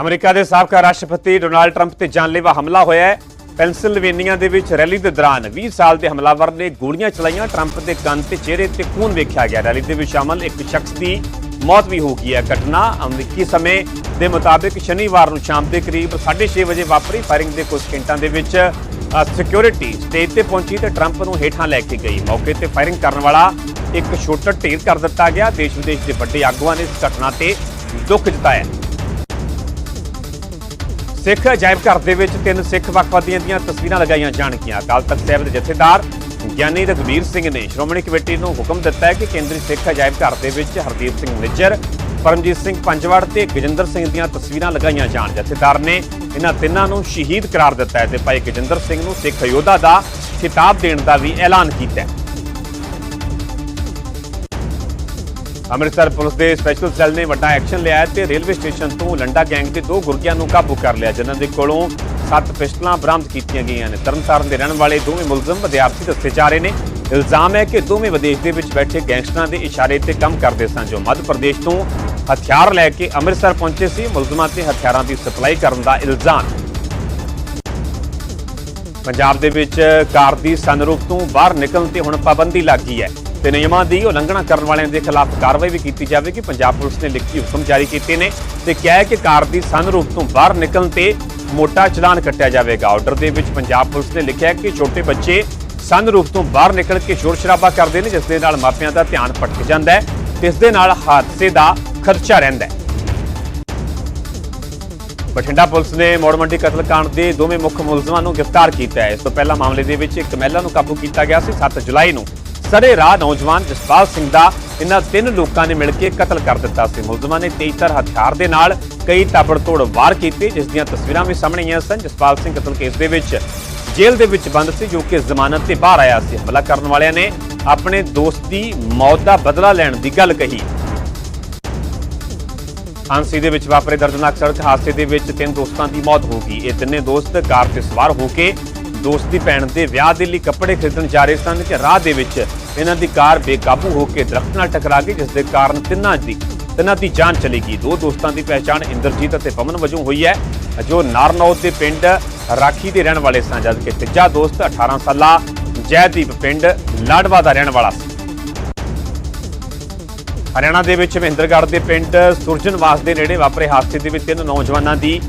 America ਦੇ ਸਾਬਕਾ ਰਾਸ਼ਟਰਪਤੀ ਡੋਨਾਲਡ ਟਰੰਪ ਤੇ ਜਾਨਲੇਵਾ ਹਮਲਾ ਹੋਇਆ ਹੈ। ਪੈਂਸਿਲਵੇਨੀਆ ਦੇ ਵਿੱਚ ਰੈਲੀ ਦੇ ਦੌਰਾਨ 20 ਸਾਲ ਦੇ ਹਮਲਾਵਰ ਨੇ ਗੋਲੀਆਂ ਚਲਾਈਆਂ। ਟਰੰਪ ਦੇ ਕੰਨ ਤੇ ਚਿਹਰੇ ਤੇ ਖੂਨ ਵੇਖਿਆ ਗਿਆ। ਰੈਲੀ ਦੇ ਵਿੱਚ ਸ਼ਾਮਲ ਇੱਕ ਸ਼ਖਸ ਦੀ ਮੌਤ ਵੀ ਹੋ ਗਈ ਹੈ। ਘਟਨਾ ਅਮਰੀਕੀ ਸਮੇਂ ਦੇ ਮੁਤਾਬਿਕ ਸ਼ਨੀਵਾਰ ਨੂੰ ਸ਼ਾਮ ਦੇ ਕਰੀਬ 6:30 ਵਜੇ ਵਾਪਰੀ। ਫਾਇਰਿੰਗ ਦੇ ਕੁਝ ਘੰਟਾਂ ਦੇ ਵਿੱਚ ਸਿਕਿਉਰਿਟੀ ਸਟੇਜ ਤੇ ਪਹੁੰਚੀ ਤੇ ਟਰੰਪ ਨੂੰ ਹੇਠਾਂ ਲੈ ਕੇ ਗਈ। ਮੌਕੇ ਤੇ ਫਾਇਰਿੰਗ ਕਰਨ ਵਾਲਾ ਇੱਕ ਛੋਟਾ ਢੇਰ ਕਰ ਦਿੱਤਾ ਗਿਆ। ਦੇਸ਼ ਵਿਦੇਸ਼ ਦੇ ਵੱਡੇ ਆਗੂਆਂ ਨੇ ਇਸ ਘਟਨਾ ਤੇ ਦੁੱਖ ਜਤਾਇਆ। ਸਿੱਖ ਅਜਾਇਬ ਘਰ ਦੇ ਵਿੱਚ ਤਿੰਨ ਸਿੱਖ ਵੱਖਵਾਦੀਆਂ ਦੀਆਂ ਤਸਵੀਰਾਂ ਲਗਾਈਆਂ ਜਾਣਗੀਆਂ। ਅਕਾਲ ਤਖਤ ਸਾਹਿਬ ਦੇ ਜਥੇਦਾਰ ਗਿਆਨੀ ਰਘਵੀਰ ਸਿੰਘ ਨੇ ਸ਼੍ਰੋਮਣੀ ਕਮੇਟੀ ਨੂੰ ਹੁਕਮ ਦਿੱਤਾ ਹੈ ਕਿ ਕੇਂਦਰੀ ਸਿੱਖ ਅਜਾਇਬ ਘਰ ਦੇ ਵਿੱਚ ਹਰਦੀਪ ਸਿੰਘ ਨਿੱਜਰ, ਪਰਮਜੀਤ ਸਿੰਘ ਪੰਜਵੜ ਤੇ ਗਜਿੰਦਰ ਸਿੰਘ ਦੀਆਂ ਤਸਵੀਰਾਂ ਲਗਾਈਆਂ ਜਾਣ। ਜਥੇਦਾਰ ਨੇ ਇਹਨਾਂ ਤਿੰਨਾਂ ਨੂੰ ਸ਼ਹੀਦ ਕਰਾਰ ਦਿੱਤਾ ਹੈ ਤੇ ਭਾਈ ਗਜਿੰਦਰ ਸਿੰਘ ਨੂੰ ਸਿੱਖ ਯੋਧਾ ਦਾ ਖਿਤਾਬ ਦੇਣ ਦਾ ਵੀ ਐਲਾਨ ਕੀਤਾ ਹੈ। ਅੰਮ੍ਰਿਤਸਰ ਪੁਲਿਸ ਦੇ ਸਪੈਸ਼ਲ ਸੈੱਲ ਨੇ ਵੱਡਾ ਐਕਸ਼ਨ ਲਿਆ ਹੈ ਤੇ ਰੇਲਵੇ ਸਟੇਸ਼ਨ ਤੋਂ ਲੰਡਾ ਗੈਂਗ ਦੇ ਦੋ ਗੁਰਗਿਆਂ ਨੂੰ ਕਾਬੂ ਕਰ ਲਿਆ, ਜਿਨ੍ਹਾਂ ਦੇ ਕੋਲੋਂ ਸੱਤ ਪਿਸਟਲਾਂ ਬਰਾਮਦ ਕੀਤੀਆਂ ਗਈਆਂ ਨੇ। ਤਰਨਤਾਰਨ ਦੇ ਰਹਿਣ ਵਾਲੇ ਦੋਵੇਂ ਮੁਲਜ਼ਮ ਵਿਦਿਆਰਥੀ ਦੱਸੇ ਜਾ ਰਹੇ ਨੇ। ਇਲਜ਼ਾਮ ਹੈ ਕਿ ਦੋਵੇਂ ਵਿਦੇਸ਼ ਦੇ ਵਿੱਚ ਬੈਠੇ ਗੈਂਗਸਟਰਾਂ ਦੇ ਇਸ਼ਾਰੇ ਤੇ ਕੰਮ ਕਰਦੇ ਸਨ, ਜੋ ਮੱਧ ਪ੍ਰਦੇਸ਼ ਤੋਂ ਹਥਿਆਰ ਲੈ ਕੇ ਅੰਮ੍ਰਿਤਸਰ ਪਹੁੰਚੇ ਸੀ। ਮੁਲਜ਼ਮਾਂ ਤੇ ਹਥਿਆਰਾਂ ਦੀ ਸਪਲਾਈ ਕਰਨ ਦਾ ਇਲਜ਼ਾਮ। ਪੰਜਾਬ ਦੇ ਵਿੱਚ ਕਾਰ ਦੀ ਸਨਰੂਫ ਤੋਂ ਬਾਹਰ ਨਿਕਲਣ ਤੇ ਹੁਣ ਪਾਬੰਦੀ ਲੱਗ ਗਈ ਹੈ। ਤੇ ਨਿਯਮਾਂ ਦੀ ਉਲੰਘਣਾ ਕਰਨ ਵਾਲਿਆਂ ਦੇ ਖਿਲਾਫ ਕਾਰਵਾਈ ਵੀ ਕੀਤੀ ਜਾਵੇਗੀ। ਪੰਜਾਬ ਪੁਲਿਸ ਨੇ ਲਿਖਤੀ ਹੁਕਮ ਜਾਰੀ ਕੀਤੇ ਨੇ ਤੇ ਕਿਹਾ ਹੈ ਕਿ ਕਾਰ ਦੀ ਸਨਰੂਫ ਤੋਂ ਬਾਹਰ ਨਿਕਲਣ ਤੇ ਮੋਟਾ ਚਲਾਨ ਕੱਟਿਆ ਜਾਵੇਗਾ। ਆਰਡਰ ਦੇ ਵਿੱਚ ਪੰਜਾਬ ਪੁਲਿਸ ਨੇ ਲਿਖਿਆ ਕਿ ਛੋਟੇ ਬੱਚੇ ਸਨਰੂਫ ਤੋਂ ਬਾਹਰ ਨਿਕਲ ਕੇ ਸ਼ੋਰ ਸ਼ਰਾਬਾ ਕਰਦੇ ਨੇ, ਜਿਸ ਦੇ ਨਾਲ ਮਾਪਿਆਂ ਦਾ ਧਿਆਨ ਭਟਕ ਜਾਂਦਾ ਹੈ ਤੇ ਇਸ ਦੇ ਨਾਲ ਹਾਦਸੇ ਦਾ ਖਰਚਾ ਰਹਿੰਦਾ ਹੈ। ਬਠਿੰਡਾ ਪੁਲਿਸ ਨੇ ਮੋੜ ਮੰਡੀ ਕਤਲकांड ਦੇ ਦੋਵੇਂ ਮੁੱਖ ਮੁਲਜ਼ਮਾਂ ਨੂੰ ਗ੍ਰਿਫਤਾਰ ਕੀਤਾ ਹੈ। ਇਸ ਤੋਂ ਪਹਿਲਾਂ ਮਾਮਲੇ ਦੇ ਵਿੱਚ ਇੱਕ ਮਹਿਲਾ ਨੂੰ ਕਾਬੂ ਕੀਤਾ ਗਿਆ ਸੀ। 7 ਜੁਲਾਈ ਨੂੰ ਸਰੇ ਰਾਹ ਨੌਜਵਾਨ ਜਸਪਾਲ ਸਿੰਘ ਦਾ ਇਹਨਾਂ ਤਿੰਨ ਲੋਕਾਂ ਨੇ ਮਿਲ ਕੇ ਕਤਲ ਕਰ ਦਿੱਤਾ ਸੀ। ਮੁਲਜ਼ਮਾਂ ਨੇ ਤੇਜ਼ਤਰ ਹਥਿਆਰ ਦੇ ਨਾਲ ਕਈ ਤਾਬੜਤੋੜ ਵਾਰ ਕੀਤੇ, ਜਿਸ ਦੀਆਂ ਤਸਵੀਰਾਂ ਵੀ ਸਾਹਮਣੇ ਆਈਆਂ ਸਨ ਜਸਪਾਲ ਸਿੰਘ ਕਤਲ ਕੇਸ ਦੇ ਵਿੱਚ। ਜੇਲ੍ਹ ਦੇ ਵਿੱਚ ਬੰਦ ਸੀ ਜੋ ਕਿ ਜ਼ਮਾਨਤ ਤੇ ਬਾਹਰ ਆਇਆ ਸੀ। ਹਮਲਾ ਕਰਨ ਵਾਲਿਆਂ ਨੇ ਆਪਣੇ ਦੋਸਤ ਦੀ ਮੌਤ ਦਾ ਬਦਲਾ ਲੈਣ ਦੀ ਗੱਲ ਕਹੀ। ਹਾਂਸੀ ਦੇ ਵਿੱਚ ਵਾਪਰੇ ਦਰਦਨਾਕ ਸੜਕ ਹਾਦਸੇ ਦੇ ਵਿੱਚ ਤਿੰਨ ਦੋਸਤਾਂ ਦੀ ਮੌਤ ਹੋ ਗਈ। ਇਹ ਤਿੰਨੇ ਦੋਸਤ ਕਾਰ ਤੇ ਸਵਾਰ ਹੋ ਕੇ ਦੋਸਤ ਦੀ ਭੈਣ ਦੇ ਵਿਆਹ ਦੇ ਲਈ ਕੱਪੜੇ ਖਰੀਦਣ ਜਾ ਰਹੇ ਸਨ ਕਿ ਰਾਹ ਦੇ ਵਿੱਚ ਇਹਨਾਂ ਦੀ ਕਾਰ ਬੇਕਾਬੂ ਹੋ ਕੇ ਦਰਖਤ ਨਾਲ ਟਕਰਾ ਗਈ, ਜਿਸ ਦੇ ਕਾਰਨ ਤਿੰਨਾਂ ਦੀ ਤਿੰਨਾਂ ਦੀ ਜਾਨ ਚਲੀ ਗਈ। ਦੋ ਦੋਸਤਾਂ ਦੀ ਪਹਿਚਾਣ ਇੰਦਰਜੀਤ ਅਤੇ ਪਵਨ ਵਜੋਂ ਹੋਈ ਹੈ। ਜੋ ਨਾਰਨੌਤ ਦੇ ਪਿੰਡ ਰਾਖੀ ਦੇ ਰਹਿਣ ਵਾਲੇ ਸਨ, ਜਦਕਿ ਤੀਜਾ ਦੋਸਤ 18 ਸਾਲਾ ਜੈਦੀਪ ਪਿੰਡ ਲਾਡਵਾ ਦਾ ਰਹਿਣ ਵਾਲਾ ਸੀ। ਹਰਿਆਣਾ ਦੇ ਵਿੱਚ ਮਹਿੰਦਰਗੜ੍ਹ ਦੇ ਪਿੰਡ ਸੁਰਜਨਵਾਸ ਦੇ ਨੇੜੇ ਵਾਪਰੇ ਹਾਦਸੇ ਦੇ ਵਿੱਚ ਤਿੰਨ ਨੌਜਵਾਨਾਂ ਦੀ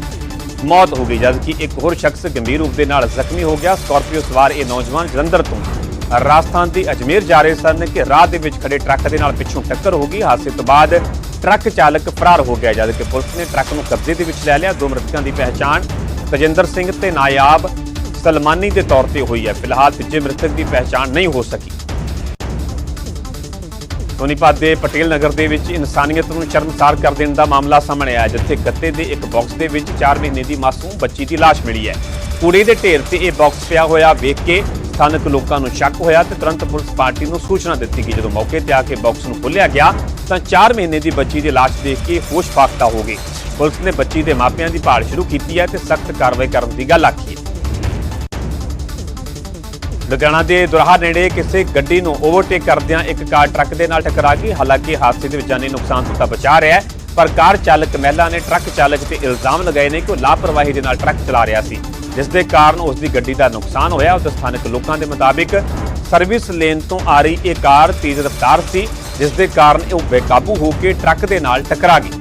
ਮੌਤ ਹੋ ਗਈ, ਜਦਕਿ ਇੱਕ ਹੋਰ ਸ਼ਖਸ ਗੰਭੀਰ ਰੂਪ ਦੇ ਨਾਲ ਜ਼ਖਮੀ ਹੋ ਗਿਆ। ਸਕਾਰਪੀਓ ਸਵਾਰ ਇਹ ਨੌਜਵਾਨ ਜਲੰਧਰ ਤੋਂ ਰਾਜਸਥਾਨ ਦੀ ਅਜਮੇਰ ਜਾ ਰਹੇ ਸਨ ਕਿ ਰਾਹ ਦੇ ਵਿੱਚ ਖੜੇ ਟਰੱਕ ਦੇ ਨਾਲ ਪਿੱਛੋਂ ਟੱਕਰ ਹੋ ਗਈ। ਹਾਦਸੇ ਤੋਂ ਬਾਅਦ ਟਰੱਕ ਚਾਲਕ ਫਰਾਰ ਹੋ ਗਿਆ, ਜਦਕਿ ਪੁਲਿਸ ਨੇ ਟਰੱਕ ਨੂੰ ਕਬਜ਼ੇ ਦੇ ਵਿੱਚ ਲੈ ਲਿਆ। ਦੋ ਮ੍ਰਿਤਕਾਂ ਦੀ ਪਹਿਚਾਣ ਤਜਿੰਦਰ ਸਿੰਘ ਤੇ ਨਾਇਆਬ ਸਲਮਾਨੀ ਦੇ ਤੌਰ ਤੇ ਹੋਈ ਹੈ। ਫਿਲਹਾਲ ਤੀਜੇ ਮ੍ਰਿਤਕ ਦੀ ਪਹਿਚਾਣ ਨਹੀਂ ਹੋ ਸਕੀ। ਸੋਨੀਪਤ ਦੇ ਪਟੇਲ ਨਗਰ ਦੇ ਵਿੱਚ ਇਨਸਾਨੀਅਤ ਨੂੰ ਸ਼ਰਮਸਾਰ ਕਰ ਦੇਣ ਦਾ ਮਾਮਲਾ ਸਾਹਮਣੇ ਆਇਆ, ਜਿੱਥੇ ਗੱਤੇ ਦੇ ਇੱਕ ਬਾਕਸ ਦੇ ਵਿੱਚ 4 ਮਹੀਨੇ ਦੀ ਮਾਸੂਮ ਬੱਚੀ ਦੀ ਲਾਸ਼ ਮਿਲੀ ਹੈ। ਕੂੜੇ ਦੇ ਢੇਰ ਤੇ ਇਹ ਬਾਕਸ ਪਿਆ ਹੋਇਆ ਵੇਖ ਕੇ ਸਥਾਨਕ ਲੋਕਾਂ ਨੂੰ ਸ਼ੱਕ ਹੋਇਆ ਤੇ ਤੁਰੰਤ ਪੁਲਿਸ ਪਾਰਟੀ ਨੂੰ ਸੂਚਨਾ ਦਿੱਤੀ ਗਈ ਜਦੋਂ ਮੌਕੇ ਤੇ ਆ ਕੇ ਬਾਕਸ ਨੂੰ ਖੋਲ੍ਹਿਆ ਗਿਆ, ਤਾਂ 4 ਮਹੀਨੇ ਦੀ ਬੱਚੀ ਦੀ ਲਾਸ਼ ਦੇਖ ਕੇ ਹੋਸ਼ ਫਾਕਤਾ ਹੋ ਗਈ। ਪੁਲਿਸ ਨੇ ਬੱਚੀ ਦੇ ਮਾਪਿਆਂ ਦੀ ਭਾਲ ਸ਼ੁਰੂ ਕੀਤੀ ਹੈ ਤੇ ਸਖਤ ਕਾਰਵਾਈ ਕਰਨ ਦੀ ਗੱਲ ਆਖੀ ਹੈ। ਲੁਧਿਆਣਾ ਦੇ ਦੁਰਾਹਾ ਨੇੜੇ ਕਿਸੇ ਗੱਡੀ ਨੂੰ ਓਵਰਟੇਕ ਕਰਦਿਆਂ ਇੱਕ ਕਾਰ ਟਰੱਕ ਦੇ ਨਾਲ ਟਕਰਾ ਗਈ। ਹਾਲਾਂਕਿ ਹਾਦਸੇ ਦੇ ਵਿੱਚ ਜਾਨੀ ਨੁਕਸਾਨ ਤੋਂ ਤਾਂ ਬਚਾ ਰਿਹਾ ਹੈ, ਪਰ ਕਾਰ ਚਾਲਕ ਮਹਿਲਾ ਨੇ ਟਰੱਕ ਚਾਲਕ ਤੇ ਇਲਜ਼ਾਮ ਲਗਾਏ ਨੇ ਕਿ ਉਹ ਲਾਪਰਵਾਹੀ ਦੇ ਨਾਲ ਟਰੱਕ ਚਲਾ ਰਿਹਾ ਸੀ, ਜਿਸ ਦੇ ਕਾਰਨ ਉਸ ਦੀ ਗੱਡੀ ਦਾ ਨੁਕਸਾਨ ਹੋਇਆ। ਉਸ ਸਥਾਨਕ ਲੋਕਾਂ ਦੇ ਮੁਤਾਬਿਕ ਸਰਵਿਸ ਲੇਨ ਤੋਂ ਆ ਰਹੀ ਇਹ ਕਾਰ ਤੇਜ਼ ਰਫ਼ਤਾਰ ਸੀ, ਜਿਸ ਦੇ ਕਾਰਨ ਉਹ ਬੇਕਾਬੂ ਹੋ ਕੇ ਟਰੱਕ ਦੇ ਨਾਲ ਟਕਰਾ ਗਈ।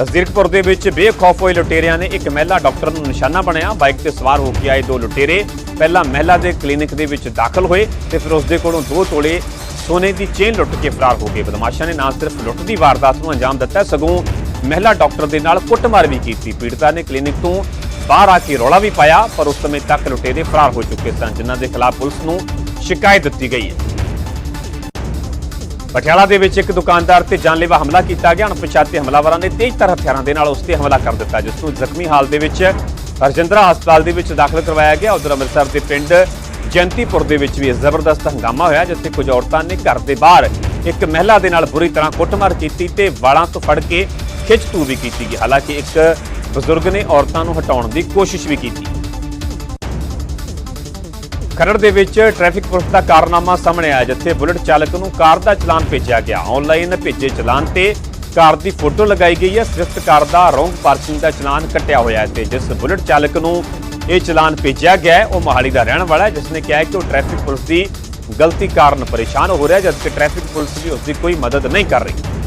ਜ਼ੀਰਕਪੁਰ ਦੇ ਵਿੱਚ ਬੇਖੌਫ ਹੋਏ ਲੁਟੇਰਿਆਂ ਨੇ ਇੱਕ ਮਹਿਲਾ ਡਾਕਟਰ ਨੂੰ ਨਿਸ਼ਾਨਾ ਬਣਾਇਆ। ਬਾਈਕ ਤੇ ਸਵਾਰ ਹੋ ਕੇ ਆਏ ਦੋ ਲੁਟੇਰੇ। ਪਹਿਲਾਂ ਮਹਿਲਾ ਦੇ ਕਲੀਨਿਕ ਦੇ ਵਿੱਚ ਦਾਖਲ ਹੋਏ ਤੇ ਫਿਰ ਉਸ ਦੇ ਕੋਲੋਂ ਦੋ ਤੋਲੇ ਸੋਨੇ ਦੀ ਚੇਨ ਲੁੱਟ ਕੇ ਫਰਾਰ ਹੋ ਗਏ। ਬਦਮਾਸ਼ਾਂ ਨੇ ਨਾ ਸਿਰਫ ਲੁੱਟ ਦੀ ਵਾਰਦਾਤ ਨੂੰ ਅੰਜਾਮ ਦਿੱਤਾ, ਸਗੋਂ ਮਹਿਲਾ ਡਾਕਟਰ ਦੇ ਨਾਲ ਕੁੱਟਮਾਰ ਵੀ ਕੀਤੀ। ਪੀੜਤਾ ਨੇ ਕਲੀਨਿਕ ਤੋਂ ਬਾਹਰ ਆ ਕੇ ਰੌਲਾ ਵੀ ਪਾਇਆ, ਪਰ ਉਸ ਸਮੇਂ ਤੱਕ ਲੁਟੇਰੇ ਫਰਾਰ ਹੋ ਚੁੱਕੇ ਸਨ, ਜਿਨ੍ਹਾਂ ਦੇ ਖਿਲਾਫ ਪੁਲਿਸ ਨੂੰ ਸ਼ਿਕਾਇਤ ਦਿੱਤੀ ਗਈ ਹੈ। ਪਟਿਆਲਾ ਦੇ ਵਿੱਚ ਇੱਕ ਦੁਕਾਨਦਾਰ ਤੇ ਜਾਨਲੇਵਾ ਹਮਲਾ ਕੀਤਾ ਗਿਆ। ਅਣਪਛਾਤੇ ਹਮਲਾਵਰਾਂ ਨੇ ਤੇਜ਼ਧਾਰ ਹਥਿਆਰਾਂ ਦੇ ਨਾਲ ਉਸ ਤੇ ਹਮਲਾ ਕਰ ਦਿੱਤਾ, ਜਿਸ ਨੂੰ ਜ਼ਖਮੀ ਹਾਲ ਦੇ ਵਿੱਚ ਰਜਿੰਦਰਾ ਹਸਪਤਾਲ ਦੇ ਵਿੱਚ ਦਾਖਲ ਕਰਵਾਇਆ ਗਿਆ। ਉਧਰ ਅੰਮ੍ਰਿਤਸਰ ਦੇ ਪਿੰਡ ਜੈਂਤੀਪੁਰ ਦੇ ਵਿੱਚ ਵੀ ਜ਼ਬਰਦਸਤ ਹੰਗਾਮਾ ਹੋਇਆ, ਜਿੱਥੇ ਕੁਝ ਔਰਤਾਂ ਨੇ ਘਰ ਦੇ ਬਾਹਰ ਇੱਕ ਮਹਿਲਾ ਦੇ ਨਾਲ ਬੁਰੀ ਤਰ੍ਹਾਂ ਕੁੱਟਮਾਰ ਕੀਤੀ ਤੇ ਵਾਲਾਂ ਤੋਂ ਫੜ ਕੇ ਖਿੱਚ ਤੂ ਵੀ ਕੀਤੀ ਗਈ। ਹਾਲਾਂਕਿ ਇੱਕ ਬਜ਼ੁਰਗ ਨੇ ਔਰਤਾਂ ਨੂੰ ਹਟਾਉਣ ਦੀ ਕੋਸ਼ਿਸ਼ ਵੀ ਕੀਤੀ। ਖਰੜ ਦੇ ਵਿੱਚ ਟ੍ਰੈਫਿਕ ਪੁਲਿਸ ਦਾ ਕਾਰਨਾਮਾ ਸਾਹਮਣੇ ਆਇਆ, ਜਿੱਥੇ ਬੁਲਟ ਚਾਲਕ ਨੂੰ ਕਾਰ ਦਾ ਚਲਾਨ ਭੇਜਿਆ ਗਿਆ। ਆਨਲਾਈਨ ਭੇਜੇ ਚਲਾਨ ਤੇ ਕਾਰ ਦੀ ਫੋਟੋ ਲਗਾਈ ਗਈ ਹੈ। ਸਵਿਫਟ ਕਾਰ ਦਾ ਰੋਂਗ ਪਾਰਕਿੰਗ ਦਾ ਚਲਾਨ ਕੱਟਿਆ ਹੋਇਆ ਹੈ ਤੇ ਜਿਸ ਬੁਲਟ ਚਾਲਕ ਨੂੰ ਇਹ ਚਲਾਨ ਭੇਜਿਆ ਗਿਆ ਉਹ ਮੋਹਾਲੀ ਦਾ ਰਹਿਣ ਵਾਲਾ ਹੈ ਜਿਸ ਨੇ ਕਿਹਾ ਕਿ ਉਹ ਟ੍ਰੈਫਿਕ ਪੁਲਿਸ ਦੀ ਗਲਤੀ ਕਾਰਨ ਪਰੇਸ਼ਾਨ ਹੋ ਰਿਹਾ ਜਦਕਿ ਟ੍ਰੈਫਿਕ ਪੁਲਿਸ ਵੀ ਉਸ ਦੀ ਕੋਈ ਮਦਦ ਨਹੀਂ ਕਰ ਰਹੀ।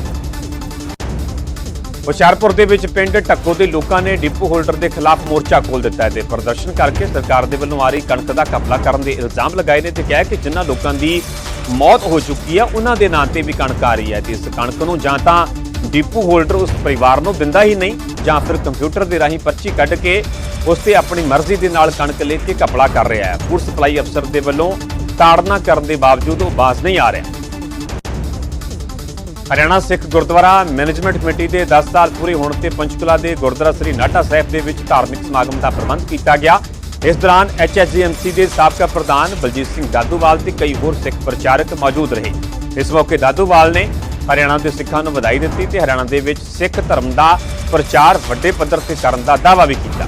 ਹੁਸ਼ਿਆਰਪੁਰ ਦੇ ਵਿੱਚ ਪਿੰਡ ਟੱਕੋ ਦੇ ਲੋਕਾਂ ਨੇ ਡਿਪੂ ਹੋਲਡਰ ਦੇ ਖਿਲਾਫ ਮੋਰਚਾ ਖੋਲ ਦਿੱਤਾ ਹੈ ਤੇ ਪ੍ਰਦਰਸ਼ਨ ਕਰਕੇ ਸਰਕਾਰ ਦੇ ਵੱਲੋਂ ਆ ਰਹੀ ਕਣਕ ਦਾ ਘਪਲਾ ਕਰਨ ਦੇ ਇਲਜ਼ਾਮ ਲਗਾਏ ਨੇ ਤੇ ਕਿਹਾ ਕਿ ਜਿਨ੍ਹਾਂ ਲੋਕਾਂ ਦੀ ਮੌਤ ਹੋ ਚੁੱਕੀ ਹੈ ਉਹਨਾਂ ਦੇ ਨਾਂ ਤੇ ਵੀ ਕਣਕ ਆ ਰਹੀ ਹੈ। ਤੇ ਇਸ ਕਣਕ ਨੂੰ ਜਾਂ ਤਾਂ ਡਿਪੂ ਹੋਲਡਰ ਉਸ ਪਰਿਵਾਰ ਨੂੰ ਦਿੰਦਾ ਹੀ ਨਹੀਂ ਜਾਂ ਫਿਰ ਕੰਪਿਊਟਰ ਦੇ ਰਾਹੀਂ ਪਰਚੀ ਕੱਢ ਕੇ ਉਸ ਤੇ ਆਪਣੀ ਮਰਜ਼ੀ ਦੇ ਨਾਲ ਕਣਕ ਲੈ ਕੇ ਘਪਲਾ ਕਰ ਰਿਹਾ ਹੈ। ਫੂਡ ਸਪਲਾਈ ਅਫਸਰ ਦੇ ਵੱਲੋਂ ਤਾੜਨਾ ਕਰਨ ਦੇ ਬਾਵਜੂਦ ਉਹ ਬਾਜ਼ ਨਹੀਂ ਆ ਰਿਹਾ। ਹਰਿਆਣਾ ਸਿੱਖ ਗੁਰਦੁਆਰਾ ਮੈਨੇਜਮੈਂਟ ਕਮੇਟੀ ਦੇ 10 ਸਾਲ ਪੂਰੇ ਹੋਣ ਤੇ ਪੰਚਕੁਲਾ ਦੇ ਗੁਰਦੁਆਰਾ ਸ੍ਰੀ ਨਾਟਾ ਸਾਹਿਬ ਦੇ ਵਿੱਚ ਧਾਰਮਿਕ ਸਮਾਗਮ ਦਾ ਪ੍ਰਬੰਧ ਕੀਤਾ ਗਿਆ। ਇਸ ਦੌਰਾਨ ਐਚਐਸਜੀਐਮਸੀ ਦੇ ਸਾਬਕਾ ਪ੍ਰਧਾਨ ਬਲਜੀਤ ਸਿੰਘ ਦਾਦੂਵਾਲ ਤੇ ਕਈ ਹੋਰ ਸਿੱਖ ਪ੍ਰਚਾਰਕ ਮੌਜੂਦ ਰਹੇ। ਇਸ ਮੌਕੇ ਦਾਦੂਵਾਲ ਨੇ ਹਰਿਆਣਾ ਦੇ ਸਿੱਖਾਂ ਨੂੰ ਵਧਾਈ ਦਿੱਤੀ ਤੇ ਹਰਿਆਣਾ ਦੇ ਵਿੱਚ ਸਿੱਖ ਧਰਮ ਦਾ ਪ੍ਰਚਾਰ ਵੱਡੇ ਪੱਧਰ ਤੇ ਕਰਨ ਦਾ ਦਾਅਵਾ ਵੀ ਕੀਤਾ।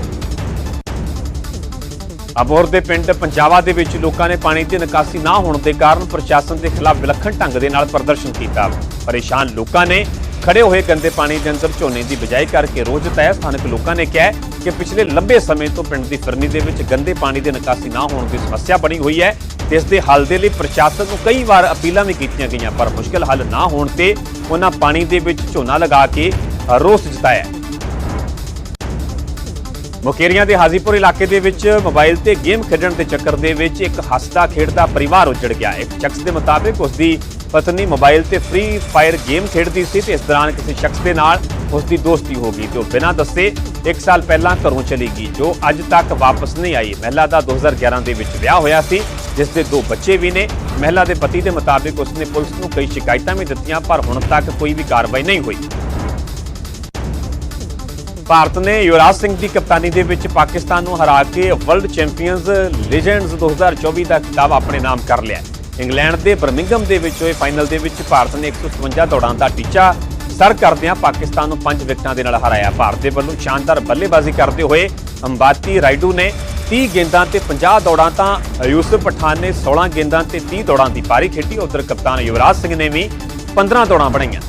ਅਬੋਰ ਦੇ ਪਿੰਡ ਪੰਜਾਬਾ ਦੇ ਵਿੱਚ ਲੋਕਾਂ ਨੇ ਪਾਣੀ ਦੀ ਨਿਕਾਸੀ ਨਾ ਹੋਣ ਦੇ ਕਾਰਨ ਪ੍ਰਸ਼ਾਸਨ ਦੇ ਖਿਲਾਫ ਵਿਲੱਖਣ ਢੰਗ ਦੇ ਨਾਲ ਪ੍ਰਦਰਸ਼ਨ ਕੀਤਾ। ਪਰੇਸ਼ਾਨ ਲੋਕਾਂ ਨੇ ਖੜੇ ਹੋਏ ਗੰਦੇ ਪਾਣੀ ਦੇ ਅੰਦਰ ਝੋਨੇ ਦੀ ਬਿਜਾਈ ਕਰਕੇ ਰੋਜ਼ ਤੈਅ ਸਥਾਨਕ ਲੋਕਾਂ ਨੇ ਕਿਹਾ ਕਿ ਪਿਛਲੇ ਲੰਬੇ ਸਮੇਂ ਤੋਂ ਪਿੰਡ ਦੀ ਫਿਰਨੀ ਦੇ ਵਿੱਚ ਗੰਦੇ ਪਾਣੀ ਦੀ ਨਿਕਾਸੀ ਨਾ ਹੋਣ ਦੀ ਸਮੱਸਿਆ ਬਣੀ ਹੋਈ ਹੈ। ਤੇ ਇਸ ਦੇ ਹੱਲ ਦੇ ਲਈ ਪ੍ਰਸ਼ਾਸਨ ਨੂੰ ਕਈ ਵਾਰ ਅਪੀਲਾਂ ਵੀ ਕੀਤੀਆਂ ਗਈਆਂ, ਪਰ ਮੁਸ਼ਕਲ ਹੱਲ ਨਾ ਹੋਣ ਤੇ ਉਹਨਾਂ ਪਾਣੀ ਦੇ ਵਿੱਚ ਝੋਨਾ ਲਗਾ ਕੇ ਰੋਸ ਜਤਾਇਆ। ਮੁਕੇਰੀਆਂ ਦੇ ਹਾਜ਼ੀਪੁਰ ਇਲਾਕੇ ਦੇ ਵਿੱਚ ਮੋਬਾਈਲ ਤੇ ਗੇਮ ਖੇਡਣ ਦੇ ਚੱਕਰ ਦੇ ਵਿੱਚ ਇੱਕ ਹੱਸਦਾ ਖੇਡਦਾ ਪਰਿਵਾਰ ਉੱਜੜ ਗਿਆ ਇੱਕ ਸ਼ਖਸ ਦੇ ਮੁਤਾਬਿਕ ਉਸ ਦੀ ਪਤਨੀ ਮੋਬਾਈਲ ਤੇ ਫ੍ਰੀ ਫਾਇਰ ਗੇਮ ਖੇਡਦੀ ਸੀ ਤੇ ਇਸ ਦੌਰਾਨ ਕਿਸੇ ਸ਼ਖਸ ਦੇ ਨਾਲ ਉਸ ਦੀ ਦੋਸਤੀ ਹੋ ਗਈ। ਤੇ ਉਹ ਬਿਨਾਂ ਦੱਸੇ 1 ਸਾਲ ਪਹਿਲਾਂ ਘਰੋਂ ਚਲੀ ਗਈ, ਜੋ ਅੱਜ ਤੱਕ ਵਾਪਸ ਨਹੀਂ ਆਈ। ਮਹਿਲਾ ਦਾ 2011 ਦੇ ਵਿੱਚ ਵਿਆਹ ਹੋਇਆ ਸੀ, ਜਿਸ ਦੇ ਦੋ ਬੱਚੇ ਵੀ ਨੇ। ਮਹਿਲਾ ਦੇ ਪਤੀ ਦੇ ਮੁਤਾਬਿਕ ਉਸਨੇ ਪੁਲਿਸ ਨੂੰ ਕਈ ਸ਼ਿਕਾਇਤਾਂ ਵੀ ਦਿੱਤੀਆਂ, ਪਰ ਹੁਣ ਤੱਕ ਕੋਈ ਵੀ ਕਾਰਵਾਈ ਨਹੀਂ ਹੋਈ। ਭਾਰਤ ਨੇ ਯੁਵਰਾਜ ਸਿੰਘ ਦੀ ਕਪਤਾਨੀ ਦੇ ਵਿੱਚ ਪਾਕਿਸਤਾਨ ਨੂੰ ਹਰਾ ਕੇ ਵਰਲਡ ਚੈਂਪੀਅਨਸ ਲੀਜੈਂਡਸ 2024 ਦਾ ਖਿਤਾਬ ਆਪਣੇ ਨਾਮ ਕਰ ਲਿਆ ਇੰਗਲੈਂਡ ਦੇ ਬਰਮਿੰਗਮ ਦੇ ਵਿੱਚ ਹੋਏ ਫਾਈਨਲ ਦੇ ਵਿੱਚ ਭਾਰਤ ਨੇ 157 ਦੌੜਾਂ ਦਾ ਟੀਚਾ ਸਰ ਕਰਦਿਆਂ ਪਾਕਿਸਤਾਨ ਨੂੰ 5 ਵਿਕਟਾਂ ਦੇ ਨਾਲ ਹਰਾਇਆ। ਭਾਰਤ ਦੇ ਵੱਲੋਂ ਸ਼ਾਨਦਾਰ ਬੱਲੇਬਾਜ਼ੀ ਕਰਦੇ ਹੋਏ ਅੰਬਾਤੀ ਰਾਈਡੂ ਨੇ 30 ਗੇਂਦਾਂ ਤੇ 50 ਦੌੜਾਂ ਤਾਂ ਯੂਸਫ ਪਠਾਨ ਨੇ 16 ਗੇਂਦਾਂ ਤੇ 30 ਦੌੜਾਂ ਦੀ ਪਾਰੀ ਖੇਡੀ। ਉਧਰ ਕਪਤਾਨ ਯੁਵਰਾਜ ਸਿੰਘ ਨੇ ਵੀ 15 ਦੌੜਾਂ ਬਣਾਈਆਂ।